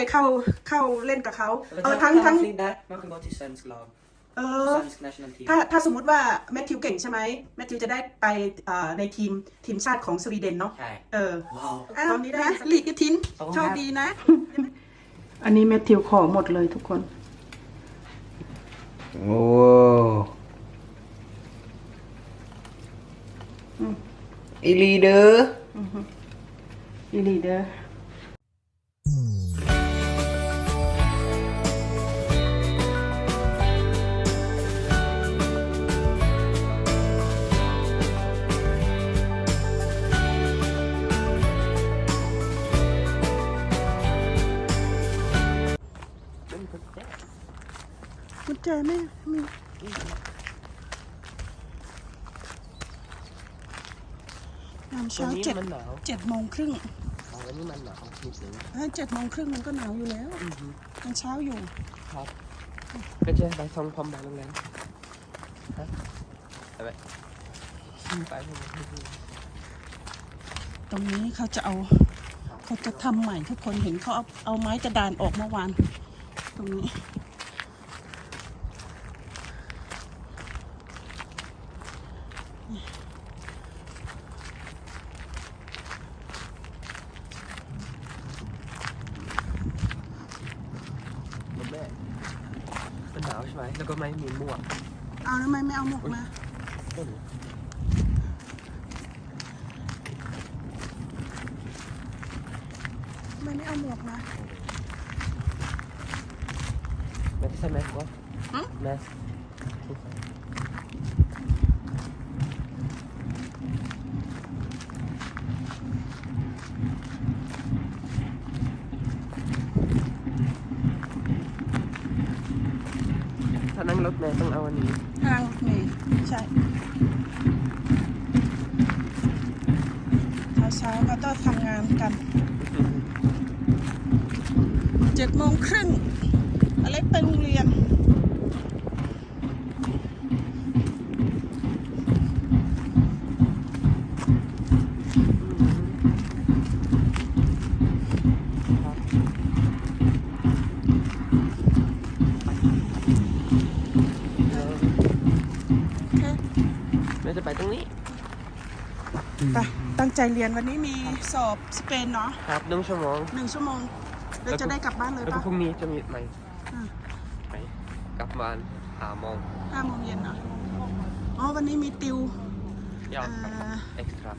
ไปเข้าเข้าเล่นกับเขา Men เออ tack, ทั้งทั้ง tack där. Man kan gå till svensk lag. เออ Svensk national team. ถ้าถ้าสมมติว่าแมทธิวเก่งใช่ไหมแมทธิวจะได้ไปอ่าในทีมทีมชาติของสวีเดนเนาะใช่ เออ Wow. ตอนนี้นะลีกทินขอบคุณโชครัคบดีนะ อันนี้แมทธิวขอหมดเลยทุกคน โอ้อีลีเดอร์อีลีเดอ ญแจแม่มียามเช้าเจ็ดมันหนาวเจ็ดโมงครึ่งอ๋อวันนี้มันหนาวนิดนึงเอ้ยเจ็ดโมงครึ่งมันก็หนาวอยู่แล้วยังเช้าอยู่ ครับ ก็จะไปฟังความหนาวโรงแรมฮะไปไปไปตรงนี้เขาจะเอา เขาจะทำใหม่ทุกคนเห็นเขาเอาเอาไม้กระดานออกเมื่อวาน ตรงนี้มันแม่มันหนาวใช่ไหมแล้วก็ไม่มีหมวก เอาทำไมไม่เอาหมวกมา ต้น ทำไมไม่เอาหมวกมา แม่ ใส่แมสก์วะฮะแมสถ้านั่งรถแม่ต้องเอาอันนี้ ทางรถเมย์ใช่ เช้าๆก็ต้องทำงานกันเจ็ดโมงครึ่งอ เล็กไปโรงเรียนแม่จะไปตรงนี้ ไปตั้งใจเรียนวันนี้มีสอบสเปนเนาะครับหนึ่งชั่วโมงหนึ่งชั่วโมงเราจะได้กลับบ้านเลยแล้วก็ปะ พรุ่งนี้จะมีไหมอ่า ไปกลับบ้านหาโมงห้าโมงเย็นเนาะอ๋อวันนี้มีติวยาวครับอ่าเอ็กซ์ตร้า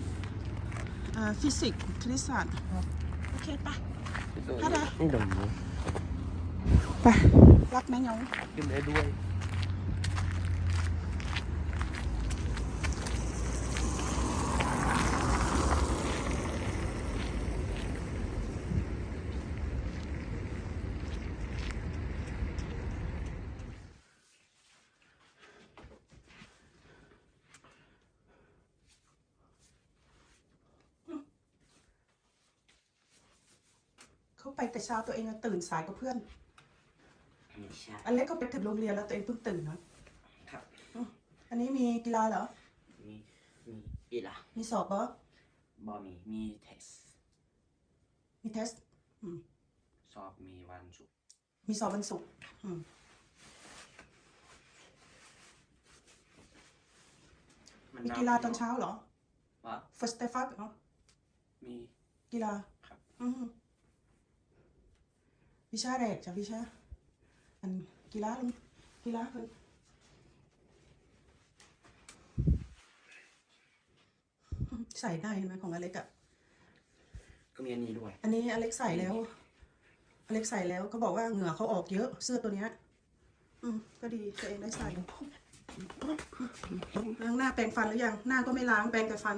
เอ่อฟิสิกส์คณิตศาสตร์โอเคปะอะไรนี่ดมนี้ไป รักแม่ยองกินได้ด้วย แต่เช้าตัวเองอะตื่นสายกว่าเพื่อนไม่ใช่อันเล็กก็ไปถึงโรงเรียนแล้วตัวเองเพิ่งตื่นเนาะครับอืมอันนี้มีกีฬาเหรอ มีมีอีละมีสอบเหรอบอมีมีเทส มีเทสอืมสอบมีวันศุกร์ มีสอบวันศุกร์อืมมันมีกีฬาตอนเช้าเหรอวะ first step up เหรอมีกีฬาครับ อืม วิชาแรกจ้ะวิชา อันกีฬาลงกีฬาเพิ่นใส่ได้เห็นไหมของอเล็กอะก็มีอันนี้ด้วย อันนี้อเล็กใส่แล้ว อเล็กใส่แล้วเขาบอกว่าเหงื่อเขาออกเยอะเสื้อตัวเนี้ย อืม ก็ดีตัวเองได้ใส่ล้างหน้าแปรงฟันหรือยัง หน้าก็ไม่ล้างแปรงแต่ฟัน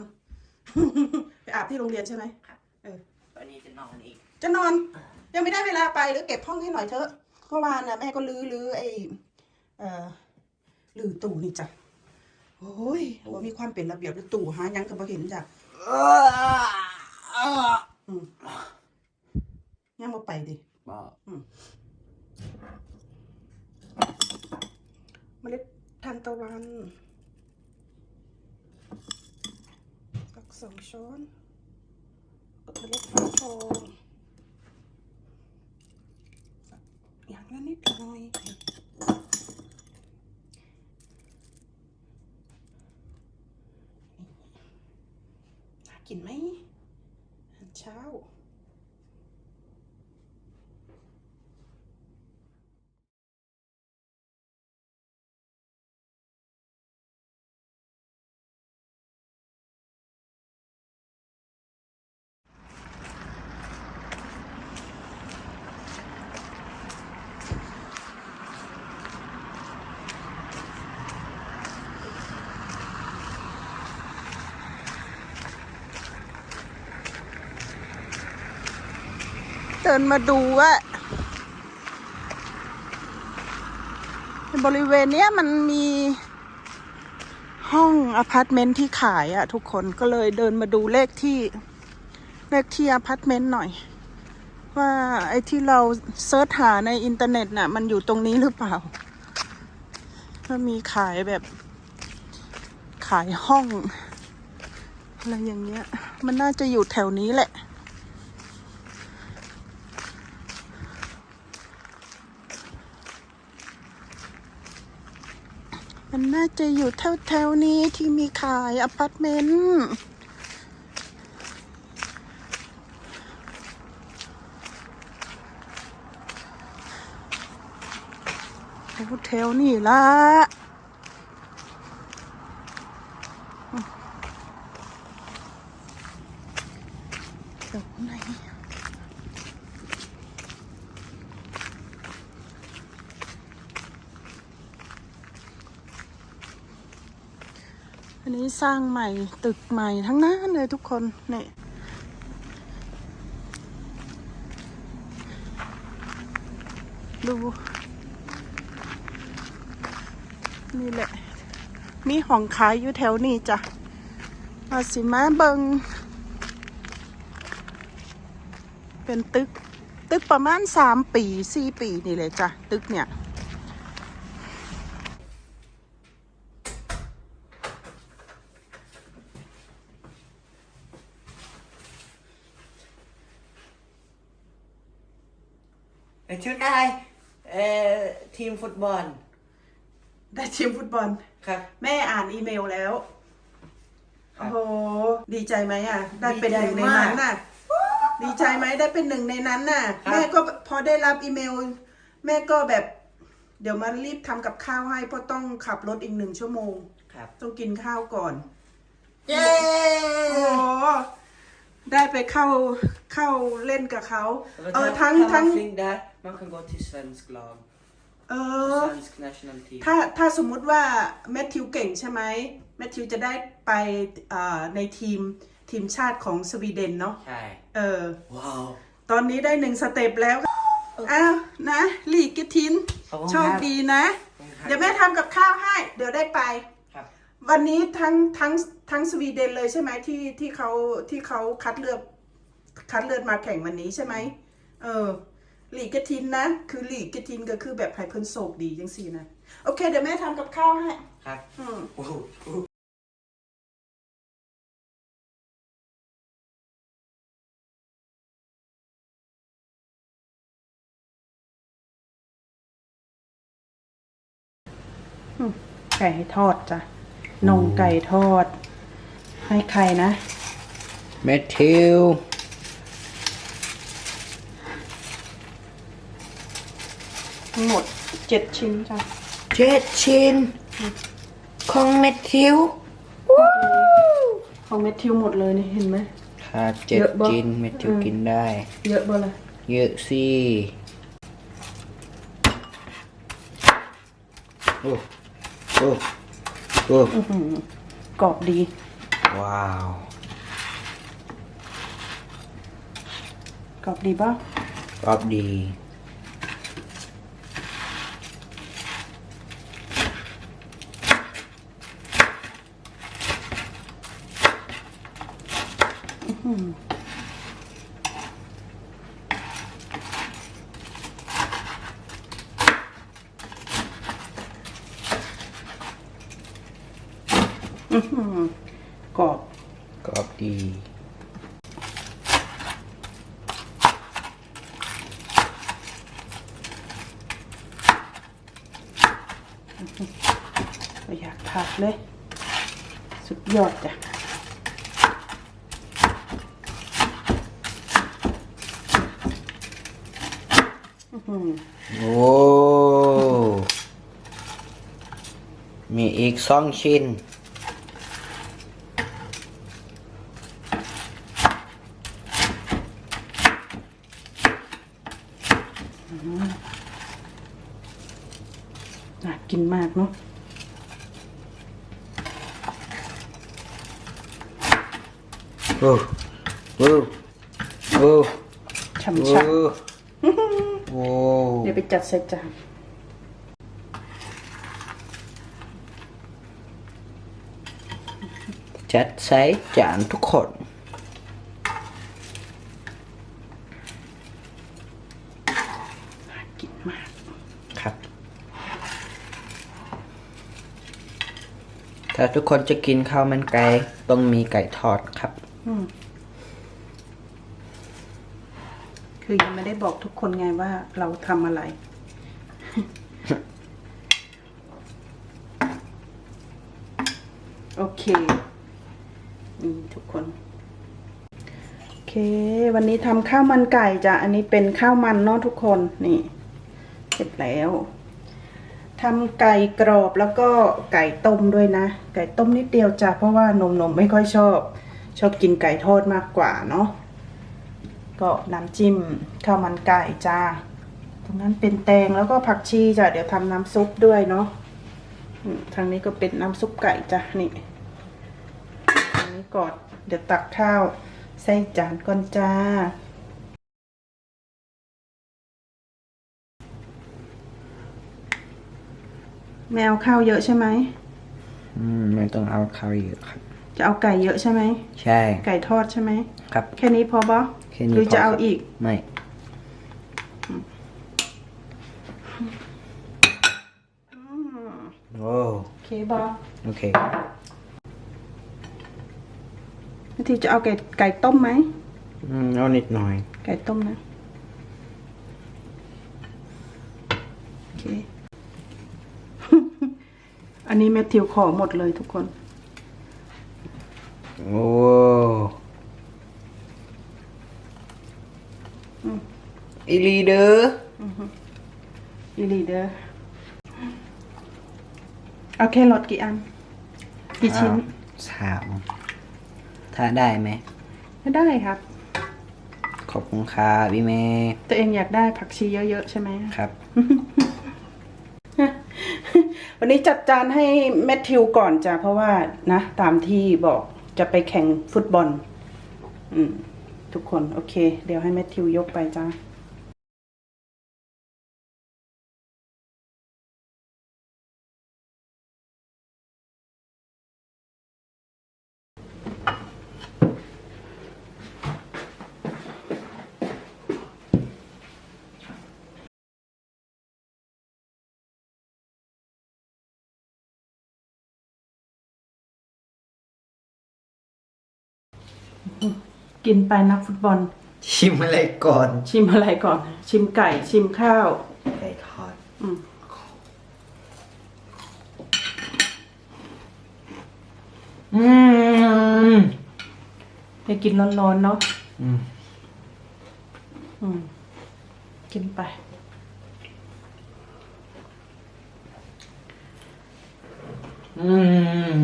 ไปอาบที่โรงเรียนใช่ไหมครับเอออันนี้จะนอนอีก จะนอน ยังไม่ได้เวลาไปหรือเก็บห้องให้หน่อยเถอะเมื่อวานน่ะแม่ก็ลื้อลื้อไอ้เอ่อลื้อตู้นี่จ้ะโอ้ยว่ามีความเป็นระเบียบหรือตู้หายังก็บ่เห็นจ้ะอืมยังบ่ไปดิบ้าเมล็ดทานตะวันสักสองช้อนกับเมล็ดฟักทอง อย่างละนิดหน่อยน่ากินไหมเช้า เดินมาดูว่าบริเวณเนี้ยมันมีห้องอพาร์ตเมนต์ที่ขายอะทุกคนก็เลยเดินมาดูเลขที่เลขที่อพาร์ตเมนต์หน่อย ว่าไอ้ที่เราเซิร์ชหาในอินเทอร์เน็ตน่ะ มันอยู่ตรงนี้หรือเปล่าก็มีขายแบบขายห้อง อะไรอย่างเงี้ย มันน่าจะอยู่แถวนี้แหละ มันน่าจะอยู่แถวๆนี้ที่มีขายอพาร์ตเมนต์ แถวๆนี่ละแถวไหนอันนี้ สร้างใหม่ตึกใหม่ทั้งนั้นเลยทุกคนเนี่ยดูนี่แหละ มีหองขายอยู่แถวนี้จ้ะมาสิมาเบิง เป็นตึก ตึกประมาณสามปีสี่ปีนี่เลยจ้ะ ตึกเนี่ย team fotball ได้ทีมฟุตบอล ครับ แม่อ่านอีเมลแล้ว ครัโอ้บ โห ดีใจไหมอะ ได้เป็นหดีนึ่งใจในมากนั้นน่ะ ดีใจไหมได้เป็นหนึ่งในนั้นน่ะ ครับ แม่ก็พอได้รับอีเมล แม่ก็แบบ เดี๋ยวมารีบทำกับข้าวให้เพราะต้องขับรถอีกหนึ่งชั่วโมง ครับ ต้องกินข้าวก่อน เย้ โอ้ได้ไปเข้าเข้าเล่นกับเขา เออ ทั้งถ้าทั้ง man fling där, man kan gå till svensk lag. เออ Svensk national team. ถ้าถ้าสมมุติว่าแมทธิวเก่งใช่ไหมแมทธิวจะได้ไปอ่าในทีมทีมชาติของสวีเดนเนาะใช่ เออ ว้าว ตอนนี้ได้หนึ่งสเต็ปแล้วอ้าวนะลีกกิทิน ขอบคุณครับ โชคดีนะขอบคุณครับเดี๋ยวแม่ทำกับข้าวให้ เดี๋ยวได้ไป ครับวันนี้ทั้งทั้งทั้งสวีเดนเลยใช่ไหมที่ที่เขาที่เขาคัดเลือก คัดเลือกมาแข่งวันนี้ใช่ไหมเออ ลีกกระทินนะ คือลีกกระทินก็คือแบบไผ่เพิ่นโศกดีจังสี่นะโอเค เดี๋ยวแม่ทำกับข้าวให้ ครับอืม โอ้โหไก่ทอดจ้ะนงไก่ทอด ให้ใครนะ แมทธิว ทั้งหมดเจ็ดชิ้นจ้ะเจ็ดชิ้น ของแมทธิวของแมทธิวหมดเลยนี่เห็นไหม ถ้าเจ็ดเยอะบ่ชิ้นแมทธิวอืมกินได้ เยอะบ่ละเยอะสิโอ้โอ้โอ้อื้อหือกรอบดีว้าว กรอบดีป่ะรอบดี กรอบกรอบดีอยากผักเลย สุดยอดจ้ะ โอ้ มีอีกสองชิ้น น่ากินมากเนาะโอ้โอ้โอ้ช่ำโอ้ชัก โอ้เดี๋ยวไปจัดใส่จานจัดใส่จานทุกคนน่ากินมากครับ ถ้าทุกคนจะกินข้าวมันไก่ต้องมีไก่ทอดครับ อืมคือยัง ไม่ได้บอกทุกคนไงว่าเราทำอะไร โอเคนี่ทุกคน โอเค วันนี้ทำข้าวมันไก่จ้ะ อันนี้เป็นข้าวมันเนาะทุกคน นี่ เสร็จแล้วทำไก่กรอบแล้วก็ไก่ต้มด้วยนะ ไก่ต้มนิดเดียวจ้ะ เพราะว่านมนมไม่ค่อยชอบ ชอบกินไก่ทอดมากกว่าเนาะ ก็น้ำจิ้มข้าวมันไก่จ้า ตรงนั้นเป็นแตงแล้วก็ผักชีจ้ะเดี๋ยวทำน้ำซุปด้วยเนาะอืมทางนี้ก็เป็นน้ำซุปไก่จ้ะนี่ทางนี้ก่อนเดี๋ยวตักข้าวใส่จานก่อนจ้า แมวข้าวเยอะใช่ไหมอืมไม่ต้องเอาข้าวเยอะครับ จะเอาไก่เยอะใช่ไหม ใช่ ไก่ทอดใช่ไหมครับ แค่นี้พอบอ แค่นี้หรือพอจะเอาครับอีก ไม่ โอ้โอเคบอโอเค นาทีจะเอาไก่ไก่ต้มไหม อืมเอานิดหน่อย ไก่ต้มนะ โอเค อันนี้แมทธิวขอหมดเลยทุกคน โอ้ อืมอีลีเดอร์อีลีเดอร์เอาแครอทกี่อัน กี่ชิ้นสามถ้าได้ไหมไม่ได้ครับ ขอบคุณครับพี่เมย์ตัวเองอยากได้ผักชีเยอะๆใช่ไหมครับ วันนี้จัดจานให้แมทธิวก่อนจ้ะเพราะว่านะ ตามที่บอกจะไปแข่งฟุตบอล อืม ทุกคน โอเค เดี๋ยวให้แมทธิวยกไปจ้า กินไปนักฟุตบอล ชิมอะไรก่อนชิมอะไรก่อน ชิมไก่ชิมข้าว ไก่ทอดอืม อืมไปกินร้อนๆเนาะอืมอืม กินไป อืม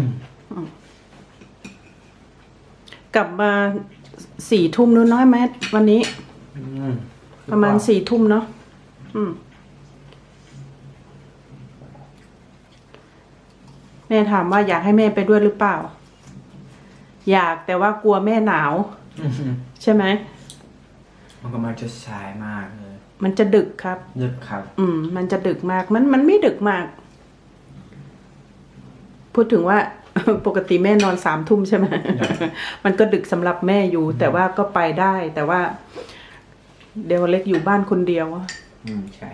กลับมา สี่ทุ่มนู้นน้อยไหมวันนี้ อืมประมาณสี่ทุ่มเนาะอืม แม่ถามว่าอยากให้แม่ไปด้วยหรือเปล่า อยากแต่ว่ากลัวแม่หนาว อืมใช่ไหม มันกำลังจะสายมากเลยมันจะดึกครับนึกครับ อืม มันจะดึกมาก มันมันไม่ดึกมาก พูดถึงว่า ปกติแม่นอนสามทุ่มใช่ไหมมันก็ดึกสำหรับแม่อยู่ แต่ว่าก็ไปได้ แต่ว่า เดี๋ยวเล็กอยู่บ้านคนเดียวอืมใช่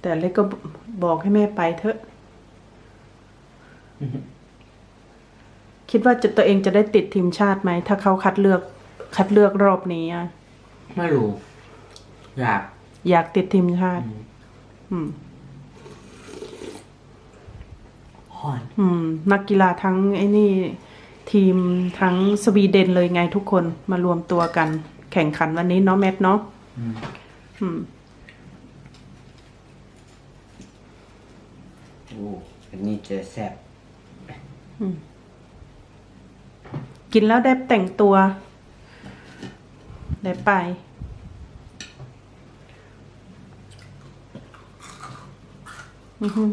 แต่เล็กก็บอกให้แม่ไปเถอะ คิดว่าจะตัวเองจะได้ติดทีมชาติไหม ถ้าเขาคัดเลือก คัดเลือกรอบนี้อะไม่รู้ อยาก อยากติดทีมชาติ อืม ห hon. อืม นักกีฬาทั้งไอ้นี่ทีมทั้งสวีเดนเลยไงทุกคนมารวมตัวกัน แข่งขันวันนี้เนาะแมทเนาะอืม Oh, อันนี้จะแซ่บกินแล้วได้แต่งตัว ได้ไป อือหือ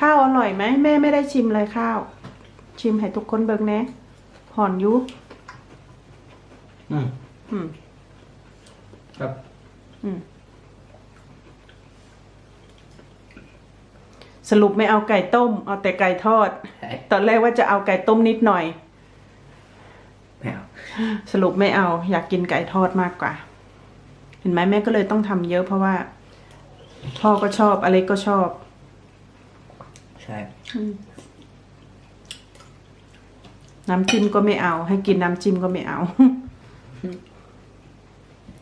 ข้าวอร่อยไหมแม่ไม่ได้ชิมเลยข้าว ชิมให้ทุกคนเบิกแหนะหอนอยุอืมอืมครับอืมสรุปไม่เอาไก่ต้ม เอาแต่ไก่ทอด ตอนแรกว่าจะเอาไก่ต้มนิดหน่อย ไม่เอาสรุปไม่เอา อยากกินไก่ทอดมากกว่า เห็นไหมแม่ก็เลยต้องทำเยอะเพราะว่า พ่อก็ชอบอเล็กก็ชอบใช่ น้ำจิ้มก็ไม่เอา ให้กินน้ำจิ้มก็ไม่เอา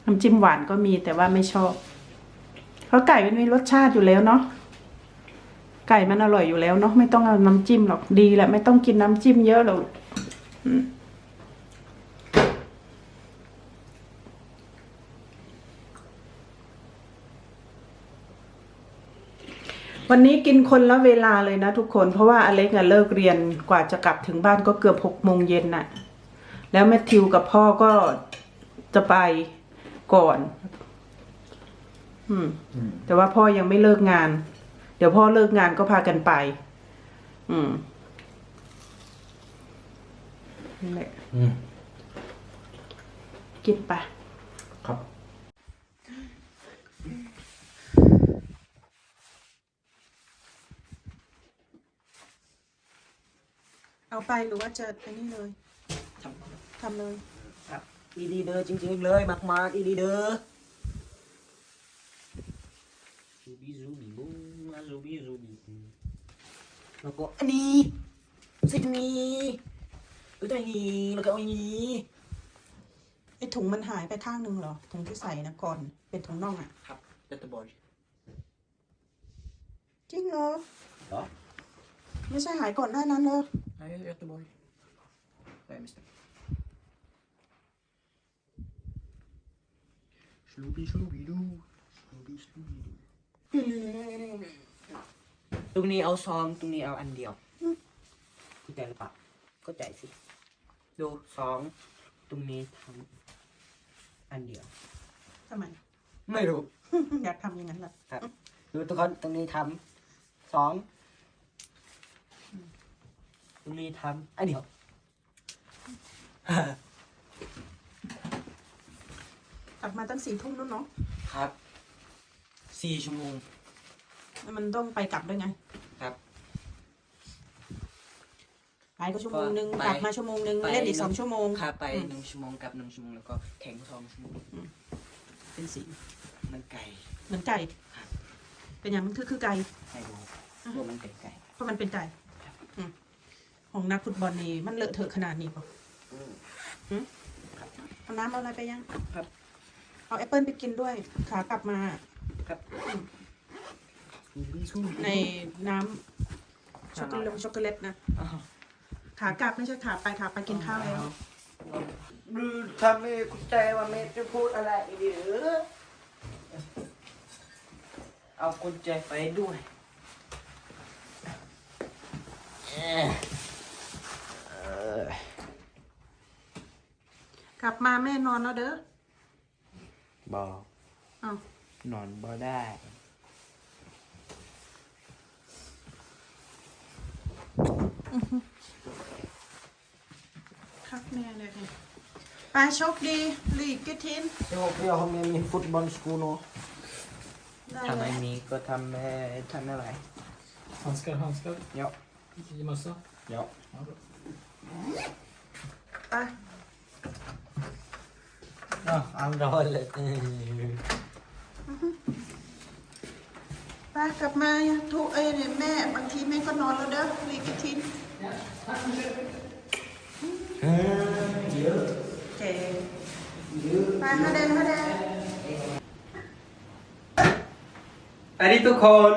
น้ำจิ้มหวานก็มีแต่ว่าไม่ชอบ เพราะไก่มันมีรสชาติอยู่แล้วเนาะ ไก่มันอร่อยอยู่แล้วเนาะไม่ต้องเอาน้ำจิ้มหรอกดีแหละไม่ต้องกินน้ำจิ้มเยอะหรอก วันนี้กินคนละเวลาเลยนะทุกคนเพราะว่าอเล็กอะเลิกเรียนกว่าจะกลับถึงบ้านก็เกือบหกโมงเย็นน่ะ แล้วแมทธิวกับพ่อก็จะไปก่อน อืม แต่ว่าพ่อยังไม่เลิกงาน เดี๋ยวพ่อเลิกงานก็พากันไป อืมนั่นแหละอืมกินไปครับ เอา ไปหรือว่าจะไปนี่เลยทำทำเลยครับอีดีเดอจริงๆเลยมากมากๆอีดีเดอซูบีซูบีบูมาซูบีซูบีแล้วก็อันนี้สิ่งนี้แล้วก็อันนี้แล้วก็อันนี้ ไอถุงมันหายไปข้างหนึ่งเหรอถุงที่ใส่นะก่อนเป็นถุงน่องอะ ครับเดตบอลจริงเหรอ เหรอ ไม่ใช่หายก่อนหน้านั้นเลยไอ้ เดตบอลไปมิสเตอร์ชลูบีชลูบีดูชลูบีชลูบีดูตรงนี้เอาซองตรงนี้เอาอันเดียวเข้าใจหรือเปล่าเข้าใจสิ ดูสองตรงนี้ทำอันเดียว ทำไม ไม่รู้ อยากทำอย่างนั้นแหละครับ ดูทุกคนตรงนี้ทำสอง ตรงนี้ทำอันเดียวกลับมาตั้งสี่ทุ่มนู้นเนาะ ครับสี่ชั่วโมงแล้วมันต้องไปกลับด้วยไง ครับ ไปก็ชั่วโมงนึง ไปกลับมาชั่วโมงนึง ไป เล่นอีกสองชั่วโมง ค่าไปอืม หนึ่งชั่วโมงกับหนึ่งชั่วโมงแล้วก็แข่งสองชั่วโมงเป็นสีมันไก่เหมือนไก่ เป็นอย่างมันคือคือไก่ให้ดูว่ามันเป็นไก่ เพราะมันเป็นไก่อืม ของนักฟุตบอลนี่มันเลอะเทอะขนาดนี้ปะหืมเอาน้ำเอาอะไรไปยัง ครับ เอาแอปเปิลไปกินด้วย ขากลับมา ครับในน้ำช็อกโกแลตช็อกโกแลตนะอ้าวขากลับไม่ใช่ขาไปขาไปกินข้าวแล้วดูทำให้กุญแจว่าเมย์จะพูดอะไรอีกหรือเอากุญแจไปด้วยเอ่อเอ่อก ลับมาแม่นอนแล้วเด้อบอกอ้าวนอนบ่ได้ คักแม่เลยเนี่ยไปโชคดีลีกเกตทินเดี๋ยวเดี๋ยวเขามีมีฟุตบอลสกูลเนาะได้ทำเลไอ้ยนี้ก็ทำให้ทำอะไร Handskar, handskar. เดี๋ยว I mössa. เดี๋ย ว Ja, bra. ไป Ja, andra hållet. ไปกลับมาทุกเอ้ยเนี่ยแม่ บางทีแม่ก็นอนแล้วเด้อลีกเกตทินเจ๋ไปฮะเดนฮะเดนสวัสดีทุกคน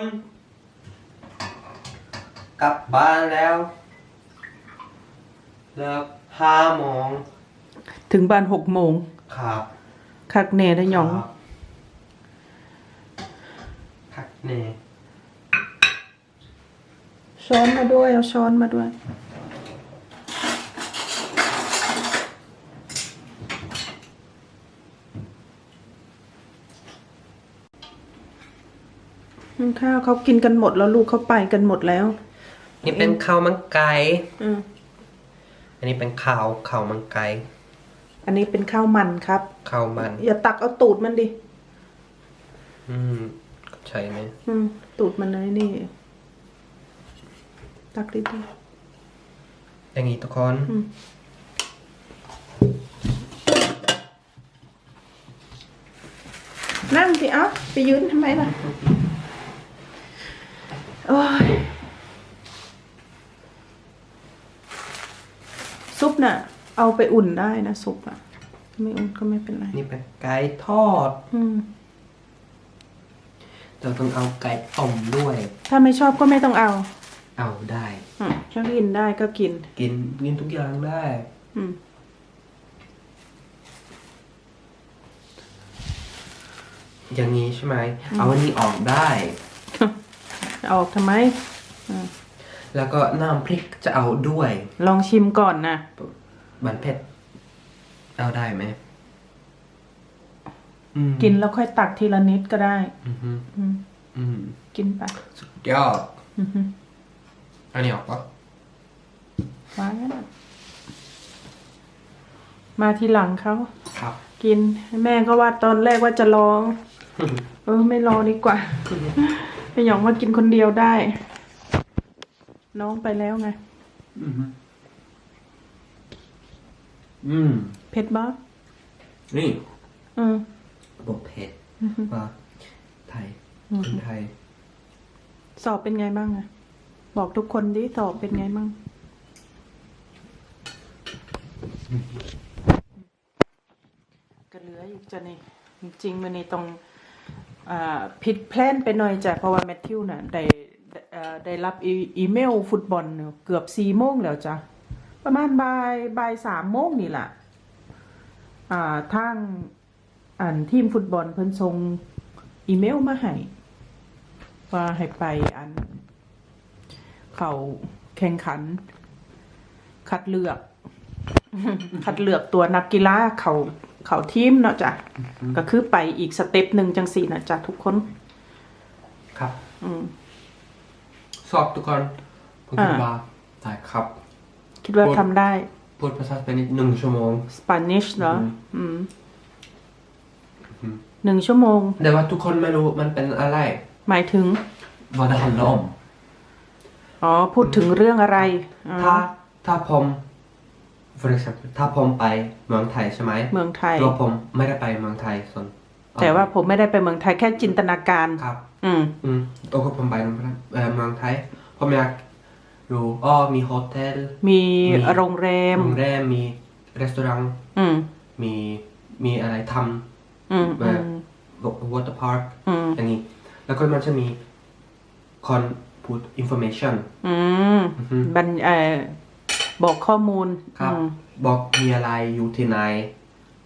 กลับบ้านแล้วเลิกห้าโมงถึงบ้านหกโมง ครับคักเนได้หยอง ครับคักเน่ช้อนมาด้วยเอาช้อนมาด้วย ข้าวเขากินกันหมดแล้วลูกเขาไปกันหมดแล้วนี่เป็นข้าวมันไก่อืมอันนี้เป็นข้าวข้าวมันไก่ อันนี้เป็นข้าวมันครับข้าวมัน อย่าตักเอาตูดมันดิ อืมใช่ไหมอืม ตูดมันเลยนี่ ตักดิดิอย่างนี้ทุกคนอืมนั่งสิเอ้าไปยืนทำไมล่ะ โอ้ย ซุปน่ะ เอาไปอุ่นได้นะซุปอะไม่อุ่นก็ไม่เป็นไร นี่เป็นไก่ทอด อืม เราต้องเอาไก่ต้มด้วย ถ้าไม่ชอบก็ไม่ต้องเอาเอาได้ อืมถ้ากินได้ก็กิน กินกินทุกอย่างได้ อืม อย่างนี้ใช่ไหม เอาอันนี้ออกได้ เอาออกทำไม แล้วก็น้ำพริกจะเอาด้วย ลองชิมก่อนนะ บันเผ็ด เอาได้ไหมอืมกินแล้วค่อยตักทีละนิดก็ได้ อือฮึอืมอืมกินไปสุดยอดอือฮึอันนี้ออกปะว้าวมาทีหลังเขา ครับ กินแม่ก็ว่าตอนแรกว่าจะลอง เออ ไม่รอดีกว่าไปหยองมากินคนเดียวได้ น้องไปแล้วไง อือฮึ อืม เผ็ดบ้านี่อืม บอกเผ็ดว่าไทยอืมคนไทย สอบเป็นไงบ้างอะบอกทุกคนดิสอบเป็นไงบ้าง ก็เหลืออีกจะนี่จริงๆมันนี่ต้องอ่าผิดแพลนไปหน่อยจ้ะเพราะว่าแมทธิวน่ะได้เอ่อได้รับอีอีเมลฟุตบอลเนี่ยเกือบสี่โมงแล้วจ้ะ ประมาณบ่ายบ่ายสามโมงนี่แหละอ่าทางอ่านทีมฟุตบอลเพิ่นส่งอีเมลมาให้ว่าให้ไปอัน เขาแข่งขัน คัดเลือก คัดเลือกตัวนักกีฬาเขาเขาทีมเนาะจ้ะก็คือไปอีกสเต็ปหนึ่งจังสี่นะจ้ะทุกคน ครับ อืม สอบทุกคนผมคิดอ่าว่าได้ครับ คิดว่าพูด ทำได้ พูดภาษาสเปนิชหนึ่งชั่วโมง สปานิชเหรออืมอืมหนึ่งชั่วโมง แต่ว่าทุกคนไม่รู้มันเป็นอะไรหมายถึงว่าได้ฮันลอมอ๋อ พูดถึงเรื่องอะไรอ๋อถ้าถ้าผม for example ถ้าผมไปเมืองไทยใช่ไหมเมืองไทย ตัวผมไม่ได้ไปเมืองไทยส่วนแต่ว่าผมไม่ได้ไปเมืองไทยแค่จินตนาการ ครับ อืม อืมตัวก็ผมไปเอ่อเมืองไทยผมอยาก รู้อ้อมีโฮเทลมีมีโรงแรม โรงแรม มีรีสอร์ทอืม มี มีอะไรทอืมำแบอืบมวอเตอร์พาร์คอืมอย่างนี้ แล้วก็มันจะมีคนพูด information อืมอือฮึบันเอ่อบอกข้อมูล ครับอืมบอกมีอะไรอยู่ที่ไหน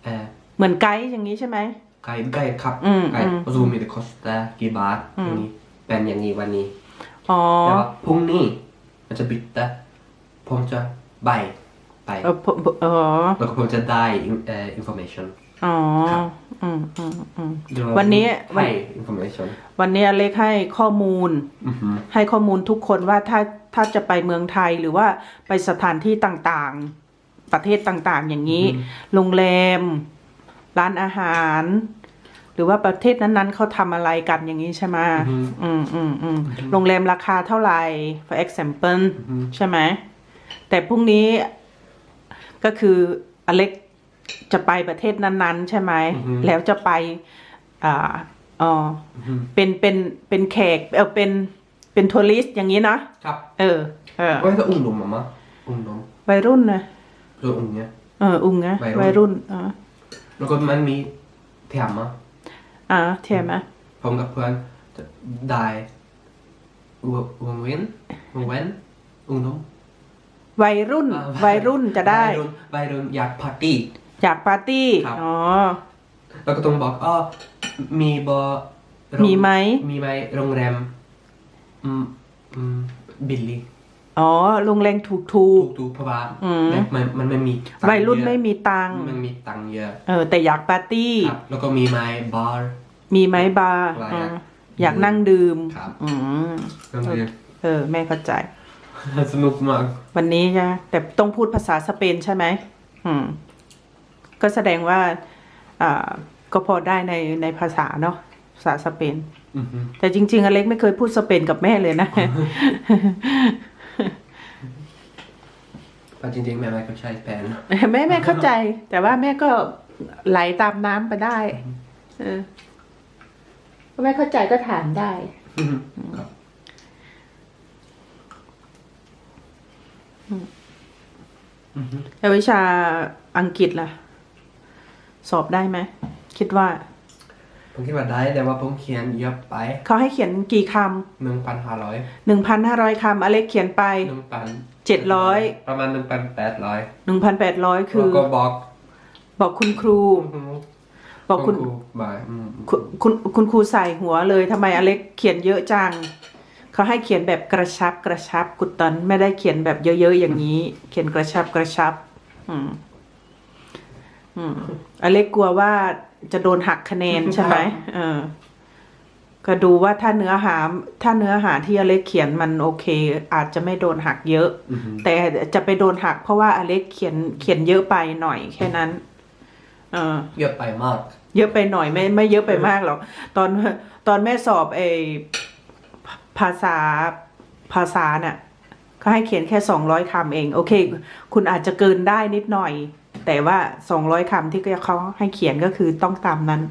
เอ่อเหมือนไกด์อย่างนี้ใช่ไหมไกด์ไกด์ครับอืมไกด์อืมซูมีเดคอสตากี่บาทอืมอย่างนี้เป็นอย่างนี้วันนี้อ๋อแต่ว่าพรุ่งนี้มัน จะบิดแต่ผมจะใบไปเออผมอ๋อแล้วก็ผมจะได้เอ่อ information อ๋อครับอืมอืมอืมหรือาวันนี้วันให้ information วันนี้อเล็กให้ข้อมูลอือฮึให้ข้อมูลทุกคนว่าถ้าถ้าจะไปเมืองไทยหรือว่าไปสถานที่ต่างๆ ประเทศต่างๆ อย่างนี้ โรงแรม ร้านอาหาร หรือว่าประเทศนั้นๆเขาทำอะไรกันอย่างนี้ใช่ไหมอืมอืมอืมโรงแรมราคาเท่าไหร่ for example ใช่ไหม แต่พรุ่งนี้ก็คืออเล็กจะไปประเทศนั้น ๆ ใช่ไหม แล้วจะไปอ่าอ๋ออเป็นเป็นเป็นแขกเออเป็นเป็นทัวริสต์อย่างนี้นะครับเออเออ Vad heter ungdom mamma? Ungdom. วัยรุ่นนะ Så unge. เอออุ้งนะวัวัยยรุ่รุ่นนอ่าแล้วก็มันมีเทมะ อ่าเทียมไหมผมกับเพื่อนจะได้ววงเว้นวงเว้นอุ้งน้องวัยรุ่นอ่าวัยรุ่นจะได้วัยรุ่นวัยรุ่นอยากปาร์ตี้ อยากปาร์ตี้ครับอ๋อ แล้วก็ต้องบอกอ๋อมีบอมีไหม มีไหมโรงแรม อืม อืม บิลลี่ อ๋อ โรงแรงถูกถูถูกกถูกเพราะว่าอืมแบบมันมันไม่มีตังค์วัยรุ่นเอะไม่มีตังค์มันมีตังค์เยอะ เออ แต่อยากปาร์ตี้ครับแล้วก็มีไหมบาร์ มีไหมบาร์ว่าอือยากมอยากนั่งดื่มครับ อืมก็เลยเออ แม่เข้าใจ สนุกมาก วันนี้จะแต่ต้องพูดภาษาสเปนใช่ไหมอืม ก็แสดงว่าอ่าก็พอได้ในในภาษาเนาะภาษาสเปน อือฮึแต่จริง ๆ อเล็กไม่เคยพูดสเปนกับแม่เลยนะ แต่จริงๆแม่ไม่เข้าใจแปลนแม่แม่เข้าใจ แต่ว่าแม่ก็ไหลตามน้ำไปได้ เออ แม่เข้าใจก็ถามได้ อือฮึครับอือฮึแล้ววิชาอังกฤษล่ะ สอบได้ไหมคิดว่า ผมคิดว่าได้แต่ว่าผมเขียนเยอะไปเขาให้เขียนกี่คหนึ่งพันห้าร้อยำหนึ่งพันห้าร้อยคำอเล็กเขียนไป หนึ่งพันเจ็ดร้อยประมาณหนึ่งพันแปดร้อยหนึ่งพันแปดร้อยคือก็บอกบอกคุณครู อือฮึ บอกคุณรูบายอืมคุณคุณคุณครูใส่หัวเลยทำไมอเล็กเขียนเยอะจังเขาให้เขียนแบบกระชับกระชับกุดตันไม่ได้เขียนแบบเยอะๆอย่างนี้ เขียนกระชับกระชับ อืม อืมอเล็กกลัวว่าจะโดนหักคะแนนใช่ไหมเออ ก็ดูว่าถ้าเนื้อหา ถ้าเนื้อหาที่อเล็กเขียนมันโอเค อาจจะไม่โดนหักเยอะอือฮึแต่จะไปโดนหักเพราะว่าอเล็กเขียนเขียนเยอะไปหน่อยแค่นั้นเออเยอะไปมาก เยอะไปหน่อยไม่ไม่เยอะไปมากหรอกตอนตอนแม่สอบไอภาษาภาษาน่ะเขาให้เขียนแค่สองร้อยคำเอง โอเค คุณอาจจะเกินได้นิดหน่อย แต่ว่าสองร้อยคำที่เขาให้เขียนก็คือต้องตามนั้น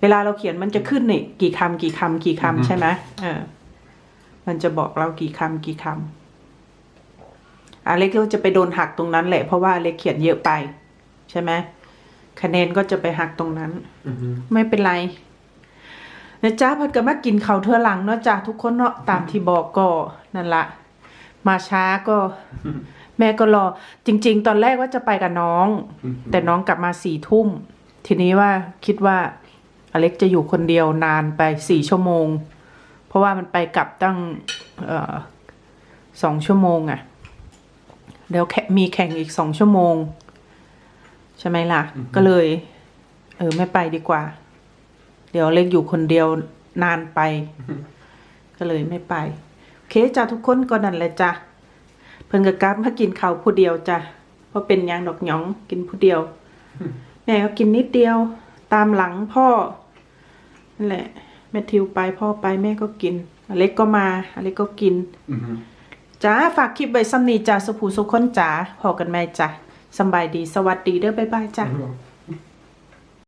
เวลาเราเขียนมันจะขึ้นนี่กี่คำกี่คำกี่อือฮึ คำใช่ไหมเออ มันจะบอกเรากี่คำกี่คำอเล็กก็จะไปโดนหักตรงนั้นแหละเพราะว่าอเล็กเขียนเยอะไป ใช่ไหม คะแนนก็จะไปหักตรงนั้น อือฮึไม่เป็นไรนะจ๊ะพัดก็มากินเขาวเทื่อหลังเนาะจ้ะทุกคนเนาะตามที่บอกก็นั่นละมาช้าก็ แม่ก็รอ จริง ๆ ตอนแรกว่าจะไปกับน้องอือฮึแต่น้องกลับมาสี่ทุ่ม ทีนี้ว่าคิดว่า อเล็กจะอยู่คนเดียวนานไปสี่ชั่วโมง เพราะว่ามันไปกลับตั้งเอ่อสองชั่วโมงอะ่ะเดี๋ยวแค่มีแข่งอีกสองชั่วโมง ใช่ไหมล่ะ ก็เลย เออ ไม่ไปดีกว่า เดี๋ยวเล็กอยู่คนเดียวนานไป ก็เลยไม่ไป โอเคจ้ะทุกคนก็นั่นแหละจ้ะเพิ่นกับกลับมากินข้าวผู้เดียวจ้ะเพราะเป็นหยังดอกหยองกินผู้เดียว แม่ก็กินนิดเดียว ตามหลังพ่อนั่นแหละแม่ทิวไปพ่อไปแม่ก็กินอเล็กก็มาอเล็กก็กินอือฮึจ้าฝากคลิปไว้ซ้ำนี้จ้าสุภูสุขคนจ้าพอกันไหมจ้ะ สบายดีสวัสดีเด้อบ๊ายบายจ้ะ